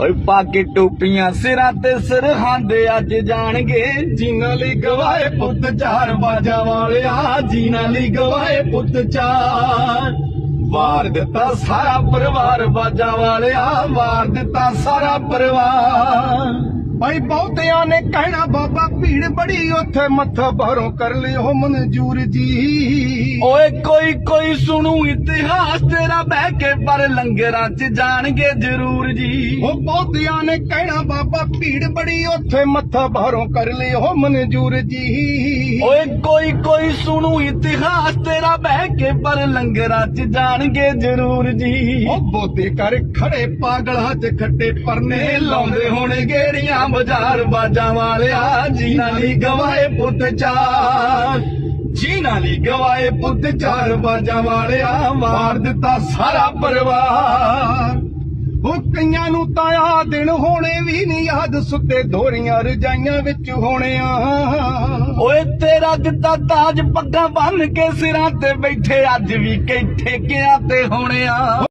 ਓਏ ਪਾ ਕੇ ਟੋਪੀਆਂ ਸਿਰਾਂ ਤੇ ਸਰਹੰਦੇ ਅੱਜ ਜਾਣਗੇ। ਜਿਨ੍ਹਾਂ ਲਈ ਗਵਾਏ ਪੁੱਤ ਚਾਰ ਬਾਜਾ ਵਾਲਿਆ ਜਿਨ੍ਹਾਂ ਲਈ ਗਵਾਏ ਪੁੱਤ ਚਾਰ। ਵਾਰ ਦਿੱਤਾ ਸਾਰਾ ਪਰਿਵਾਰ ਬਾਜਾ ਵਾਲਿਆ, ਵਾਰ ਦਿੱਤਾ ਸਾਰਾ ਪਰਿਵਾਰ। ਭਾਈ ਬਹੁਤਿਆਂ ਨੇ ਕਹਿਣਾ ਬਾਬਾ ਭੀੜ ਬੜੀ ਉੱਥੇ ਮੱਥਾ ਬਾਹਰੋਂ ਕਰ ਲਿਓ ਮਨਜੂਰ ਜੀ। ਓਏ ਕੋਈ ਕੋਈ ਸੁਣੂ ਇਤਿਹਾਸ ਤੇਰਾ ਬਹਿ ਕੇ ਪਰ ਲੰਗਰਾਂ 'ਚ ਜਾਣਗੇ ਜ਼ਰੂਰ ਜੀ। ਉਹ ਬਹੁਤਿਆਂ ਨੇ ਕਹਿਣਾ ਬਾਬਾ ਭੀੜ ਬੜੀ ਉੱਥੇ ਮੱਥਾ ਬਾਹਰੋਂ ਕਰ ਲਿਓ ਮਨਜੂਰ ਜੀ। ਓਏ ਕੋਈ ਕੋਈ ਸੁਣੂ ਇਤਿਹਾਸ ਤੇਰਾ ਬਹਿ ਕੇ ਪਰ ਲੰਗਰਾਂ 'ਚ ਜਾਣਗੇ ਜ਼ਰੂਰ ਜੀ। ਉਹ ਬੋਤੇ ਕਰ ਖੜੇ ਪਾਗਲਾਂ 'ਚ ਖੱਟੇ ਪਰਨੇ ਲਾਉਂਦੇ ਹੁਣ ਗੇੜੀਆਂ ਬਾਜ਼ਾਰ ਬਾਜਾਂ ਵਾਲਿਆ ਜਿਨ੍ਹਾਂ ਲਈ ਗਵਾਏ ਪੁੱਤ ਚਾਰ। ਜਿਨ੍ਹਾਂ ਲਈ ਗਵਾਏ ਪੁੱਤ ਚਾਰ, ਬਾਜਾਂ ਵਾਲਿਆ, ਮਾਰ ਦਿੱਤਾ ਸਾਰਾ ਪਰਿਵਾਰ। ਉਹ ਕਈਆਂ ਨੂੰ ਤਾਂ ਆ ਦਿਨ ਹੋਣੇ ਵੀ ਨਹੀਂ ਯਾਦ, ਸੁੱਤੇ ਦੋਰੀਆਂ ਰਜਾਈਆਂ ਵਿੱਚ ਹੋਣੇ ਆ ਓਏ ਤੇਰਾ ਦਿੱਤਾ ਤਾਜ ਪੱਗਾਂ ਬੰਨ ਕੇ ਸਿਰਾਂ ਤੇ ਬੈਠੇ, ਅੱਜ ਵੀ ਕਈ ਠੇਕਿਆਂ ਤੇ ਹੋਣੇ ਆ